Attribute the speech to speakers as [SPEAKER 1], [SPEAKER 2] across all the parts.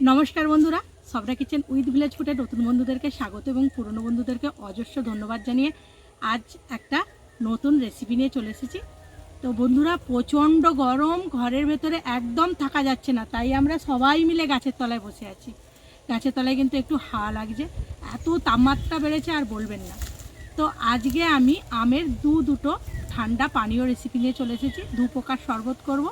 [SPEAKER 1] নমস্কার বন্ধুরা, সবরা kitchen with village ফুডে নতুন বন্ধুদেরকে স্বাগত এবং পুরনো বন্ধুদেরকে অজস্র ধন্যবাদ জানিয়ে আজ একটা নতুন রেসিপি নিয়ে চলে এসেছি। তো বন্ধুরা, প্রচণ্ড গরম, ঘরের ভেতরে একদম থাকা যাচ্ছে না, তাই আমরা সবাই মিলে গাছের তলায় বসে আছি। গাছের তলায় কিন্তু একটু হাওয়া লাগছে, এত তাপমাত্রা বেড়েছে আর বলবেন না। তো আজকে আমি আমের দু দুটো ঠান্ডা পানীয় রেসিপি নিয়ে চলে এসেছি, দু প্রকার শরবত করব।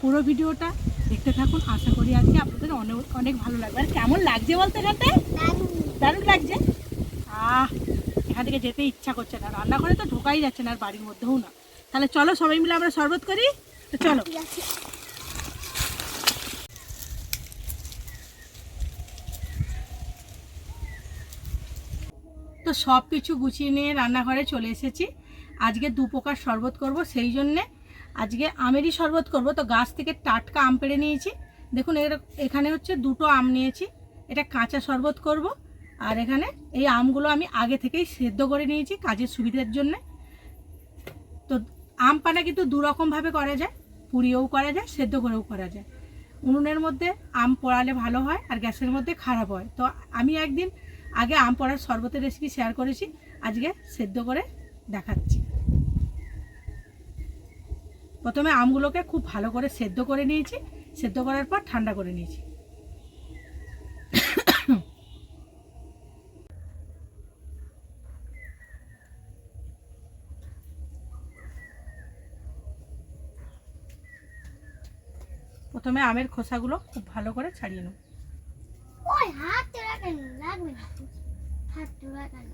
[SPEAKER 1] পুরো ভিডিওটা দেখতে থাকুন। আশা করি আজকে আপনাদের অনেক অনেক ভালো লাগবে। আর কেমন লাগছে বলতে এখানটা দারুণ। লাগছে। আহ এখান থেকে যেতে ইচ্ছা করছে না। রান্নাঘরে তো ঢোকাই যাচ্ছে না আর বাড়ির মধ্যেও না। তাহলে চলো সবাই মিলে আমরা শরবত করি। তো চলো। তো সব কিছু গুছিয়ে নিয়ে রান্নাঘরে চলে এসেছি। আজকে দু প্রকার শরবত করব সেই জন্যে আজকে আমেরই শরবত করব। তো গাছ থেকে টাটকা আম পেড়ে নিয়েছি। দেখুন, এর এখানে হচ্ছে দুটো আম নিয়েছি। এটা কাঁচা শরবত করব। আর এখানে এই আমগুলো আমি আগে থেকেই সেদ্ধ করে নিয়েছি কাজের সুবিধার জন্যে। তো আম পানা কিন্তু দুরকমভাবে করা যায়। পুড়িয়েও করা যায়, সেদ্ধ করেও করা যায়। উনুনের মধ্যে আম পোড়ালে ভালো হয় আর গ্যাসের মধ্যে খারাপ হয়। তো আমি একদিন আগে আম পড়ার শরবতের রেসিপি শেয়ার করেছি। আজকে সেদ্ধ করে দেখাচ্ছি। প্রথমে আমগুলোকে খুব ভালো করে সেদ্ধ করে নিয়েছি। সেদ্ধ করার পর ঠান্ডা করে নিয়েছি। প্রথমে আমের খোসাগুলো খুব ভালো করে ছাড়িয়ে নেব।
[SPEAKER 2] ওই হাত তোলা কেন লাগবে না। হাত তোলা কেন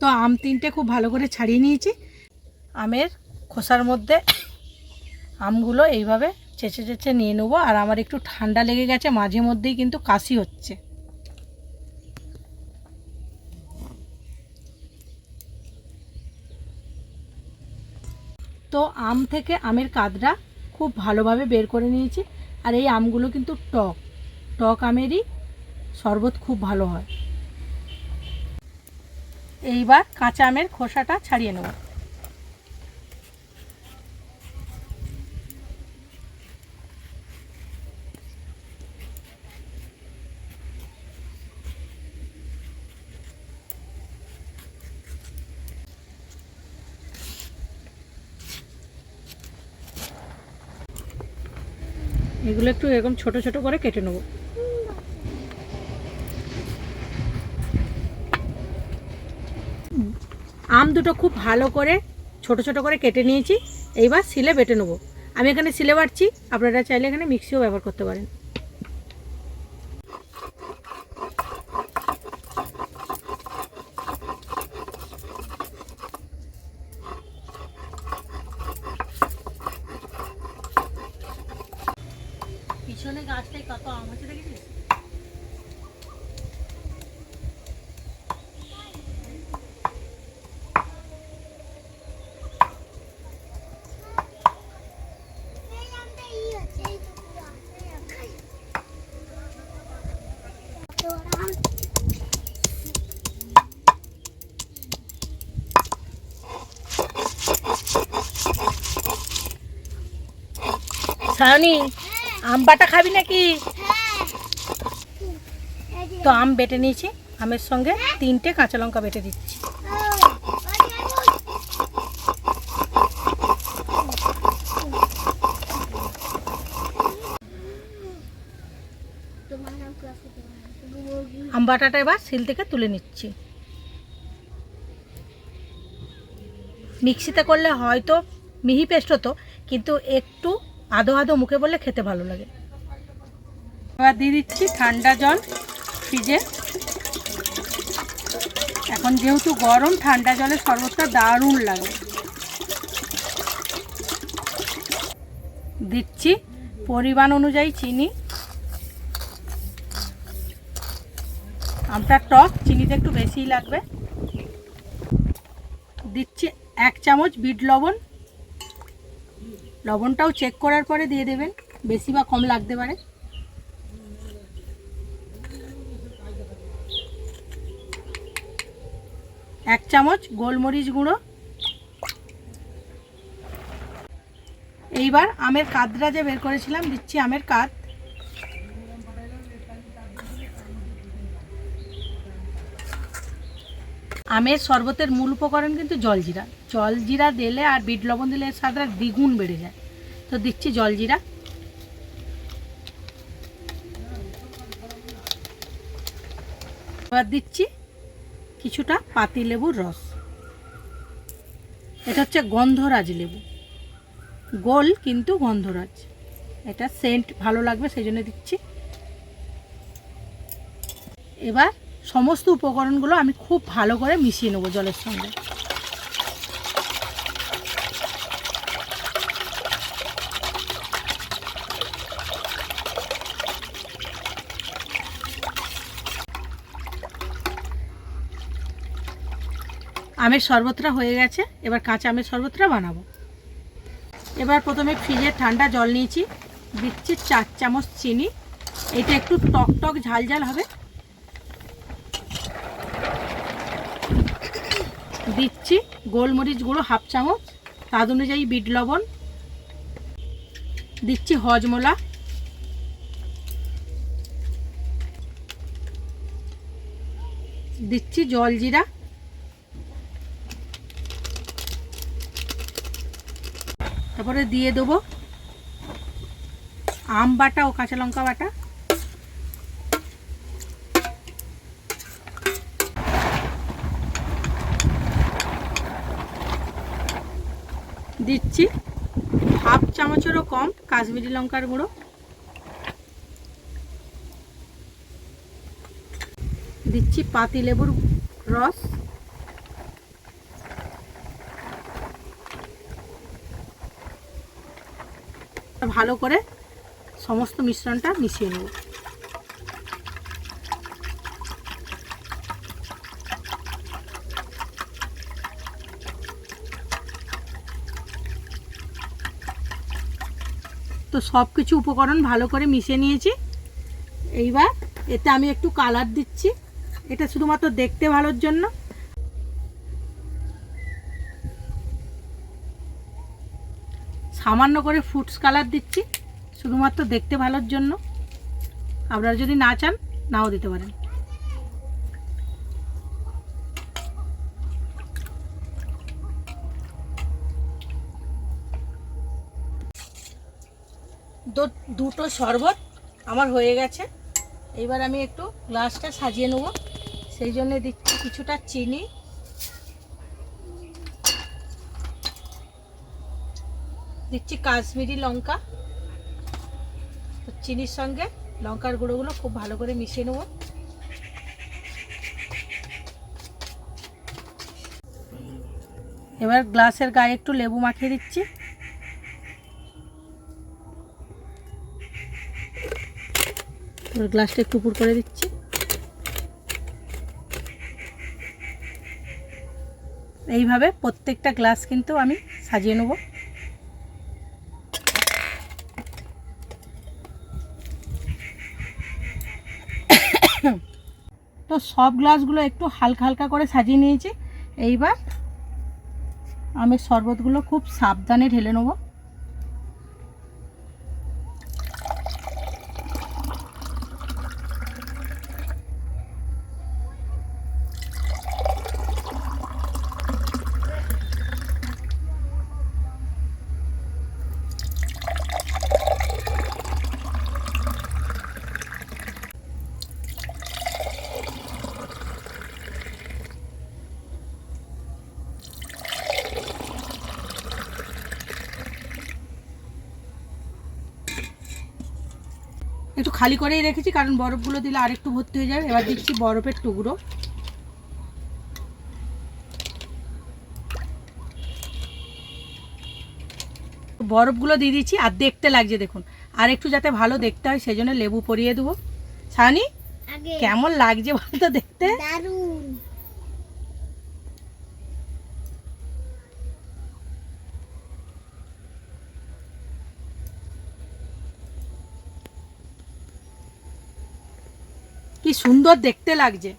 [SPEAKER 1] তো আম তিনটে খুব ভালো করে ছাড়িয়ে নিয়েছি। আমের খোসার মধ্যে আমগুলো এইভাবে চেঁচে চেঁচে নিয়ে নেব। আর আমার একটু ঠান্ডা লেগে গেছে, মাঝে মধ্যেই কিন্তু কাশি হচ্ছে। তো আম থেকে আমের কাদরা খুব ভালোভাবে বের করে নিয়েছি। আর এই আমগুলো কিন্তু টক টক আমেরই শরবত খুব ভালো হয়। এইবার কাঁচা আমের খোসাটা ছাড়িয়ে নেব। এগুলো একটু এরকম ছোট ছোট করে কেটে নেব। আম দুটো খুব ভালো করে, ছোট ছোট করে কেটে নিয়েছি, এইবার সিলে বেটে নেব। আমি এখানে সিলে বাটছি, আপনারা চাইলে এখানে মিক্সিও ব্যবহার করতে পারেন। পিছনে গাছটায় কত আম আছে দেখেছিস
[SPEAKER 2] এই আমটা ই হচ্ছে এই টুকরো আছে তোরা আম
[SPEAKER 1] সায়নি, আম বাটা খাবি নাকি? তো আম বেটে নিয়েছি, আমের সঙ্গে তিনটে কাঁচা লঙ্কা বেটে দিচ্ছি। আম বাটাটা এবার শিল থেকে তুলে নিচ্ছি। মিক্সিতে করলে হয়তো মিহি পেস্ট হতো, কিন্তু একটু আধো আধো মুখে বললে খেতে ভালো লাগে। এবার দিয়ে দিচ্ছি ঠান্ডা জল ফ্রিজে। এখন যেহেতু গরম, ঠান্ডা জলের শরবতটা দারুণ লাগে। দিচ্ছি পরিমাণ অনুযায়ী চিনি। আমটা টক, চিনিতে একটু বেশিই লাগবে। দিচ্ছি এক চামচ বিট লবণ। লবণটাও চেক করার পরে দিয়ে দেবেন, বেশি বা কম লাগতে পারে। এক চামচ গোলমরিচ গুঁড়ো। এইবার আমের কাদরা যে বের করেছিলাম, দিচ্ছি আমের কাদ। আমের শরবতের মূল উপকরণ কিন্তু জলজিরা। জলজিরা দিলে আর বিট লবণ দিলে স্বাদটা দ্বিগুণ বেড়ে যায়। তো দিচ্ছি জলজিরা। এবার দিচ্ছি কিছুটা পাতি লেবুর রস। এটা হচ্ছে গন্ধরাজ লেবু। গোল কিন্তু গন্ধরাজ। এটা সেন্ট ভালো লাগবে, সেই জন্য দিচ্ছি। এবার সমস্ত উপকরণগুলো আমি খুব ভালো করে মিশিয়ে নেব জলের সঙ্গে। আমের শরবতটা হয়ে গেছে, এবার কাঁচা আমের শরবতটা বানাবো। এবার প্রথমে ফ্রিজে ঠান্ডা জল নিয়েছি, দিচ্ছি চার চামচ চিনি। এটা একটু টক টক ঝাল ঝাল হবে। দিচ্ছি, গোলমরিচ গুঁড়ো হাফ চামচ স্বাদ অনুযায়ী বিট লবণ, দিচ্ছি হজমোলা দিচ্ছি জলজিরা তারপরে দিয়ে দেবো আম বাটা ও কাঁচা লঙ্কা বাটা। দিচ্ছি। হাফ চামচেরও কম, কাশ্মীরি লঙ্কার গুঁড়ো। দিচ্ছি পাতি লেবুর রস। ভালো করে সমস্ত মিশ্রণটা মিশিয়ে নেব। তো সব কিছু উপকরণ ভালো করে মিশে নিয়েছি। এইবার এতে আমি একটু কালার দিচ্ছি। এটা শুধুমাত্র দেখতে ভালোর জন্য। সামান্য করে ফুডস কালার দিচ্ছি, শুধুমাত্র দেখতে ভালোর জন্য। আপনারা যদি না চান, নাও দিতে পারেন। দু- দুটো শরবত আমার হয়ে গেছে। এইবার আমি একটু গ্লাসটা সাজিয়ে নেব। সেই জন্য দিচ্ছি কিছুটা চিনি। দিচ্ছি কাশ্মীরি লঙ্কা। তো চিনির সঙ্গে লঙ্কার গুঁড়োগুলো খুব ভালো করে মিশিয়ে নেব। এবার গ্লাসের গায়ে একটু লেবু মাখিয়ে দিচ্ছি। গ্লাসটা একটু উপর করে দিচ্ছি। এইভাবে প্রত্যেকটা গ্লাস কিন্তু আমি সাজিয়ে নেব। তো সব গ্লাসগুলো একটু হালকা হালকা করে সাজিয়ে নিয়েছি। এইবার আমি শরবতগুলো খুব সাবধানে ঢেলে নেব। খালি করেই রেখেছি কারণ বরফগুলো দিলে আরেকটু ভর্তি হয়ে যাবে। এবার দিচ্ছি বরফের টুকরো। বরফগুলো দিয়ে দিচ্ছি আর দেখতে লাগছে দেখুন। আর একটু যাতে ভালো দেখতে হয় সেই জন্য লেবু পরিয়ে দেবো। সানি কেমন লাগছে বলতো দেখতে?
[SPEAKER 2] দারুণ
[SPEAKER 1] কি সুন্দর দেখতে লাগছে।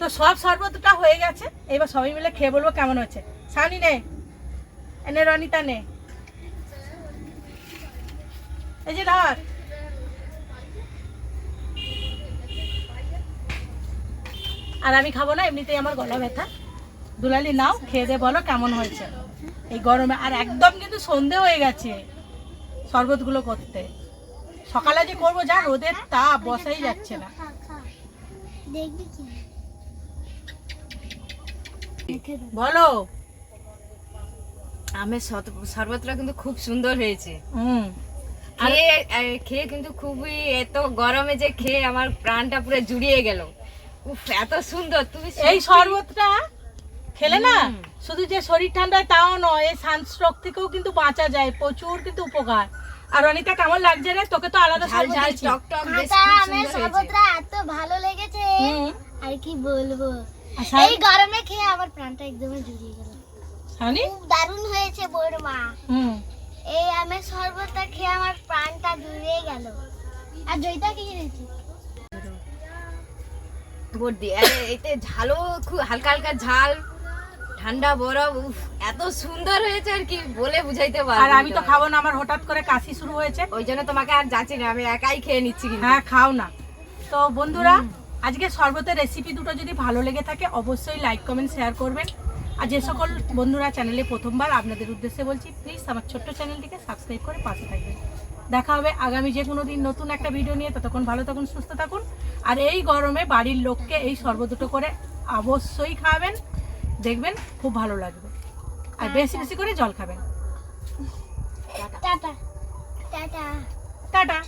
[SPEAKER 1] তো সব শরবতটা হয়ে গেছে। এবার সবাই মিলে খেয়ে বলব কেমন হচ্ছে সানি নে। এনে রনিতা নে। এই যে ধর। আর আমি খাব না এমনিতেই আমার গলা ব্যথা। দুলালি নাও খেয়ে দে বলো কেমন হয়েছে। এই গরমে আর একদম কিন্তু সন্ধে হয়ে গেছে শরবতগুলো করতে। সকালে যে করব যা রোদের তাপ বসাই যাচ্ছে না। বলো।
[SPEAKER 3] আমের শরবতটা কিন্তু খুব সুন্দর হয়েছে।
[SPEAKER 1] হুম।
[SPEAKER 3] খেয়ে কিন্তু খুবই এত গরমে যে খেয়ে আমার প্রাণটা পুরো জুড়িয়ে গেল। উফ এত সুন্দর তুমি
[SPEAKER 1] এই শরবতটা খেলে না? শুধু যে শরীর ঠান্ডায় তাও নয় এই সানস্ট্রোক থেকেও কিন্তু বাঁচা যায় প্রচুর কিন্তু উপকার। আর অনিতা কেমন লাগছে রে? তোকে তো আলাদা
[SPEAKER 3] ঝাল
[SPEAKER 1] শরবত
[SPEAKER 3] ঝাল
[SPEAKER 1] দিয়েছি।
[SPEAKER 3] টক টক বেশ
[SPEAKER 2] শরবতটা এত ভালো লেগেছে। আর কি বলব?
[SPEAKER 1] আর
[SPEAKER 2] এই গরমে খেয়ে আমার প্রাণটা একদমই জুড়িয়ে গেল।
[SPEAKER 1] সানি
[SPEAKER 2] দারুণ হয়েছে বউর মা
[SPEAKER 1] হুম।
[SPEAKER 2] এই আমের শরবতটা খেয়ে আমার প্রাণটা জুড়িয়ে গেল। আর জয়িতা কি কিনেছি
[SPEAKER 3] আরে এতে ঝালও খুব হালকা হালকা ঝাল ঠান্ডা বরফ উফ এত সুন্দর হয়েছে আর কি বলে বুঝাইতে পারব
[SPEAKER 1] আর আমি তো খাব না আমার হঠাৎ করে কাশি শুরু হয়েছে।
[SPEAKER 3] ওই জন্য তোমাকে আর যাচ্ছি না আমি একাই খেয়ে নিচ্ছি
[SPEAKER 1] হ্যাঁ খাও না। তো বন্ধুরা আজকে শরবতের রেসিপি দুটো যদি ভালো লেগে থাকে অবশ্যই লাইক কমেন্ট শেয়ার করবেন। আর যে সকল বন্ধুরা চ্যানেলে প্রথমবার আপনাদের উদ্দেশ্যে বলছি প্লিজ আমার ছোট্ট চ্যানেলটিকে সাবস্ক্রাইব করে পাশে থাকবেন। দেখা হবে আগামী যে কোনো দিন নতুন একটা ভিডিও নিয়ে। ততক্ষণ ভালো থাকুন সুস্থ থাকুন। আর এই গরমে বাড়ির লোককে এই দুটো করে অবশ্যই খাবেন। দেখবেন খুব ভালো লাগবে। আর বেশি বেশি করে জল খাবেন।
[SPEAKER 2] টাটা। টাটা।
[SPEAKER 1] টাটা।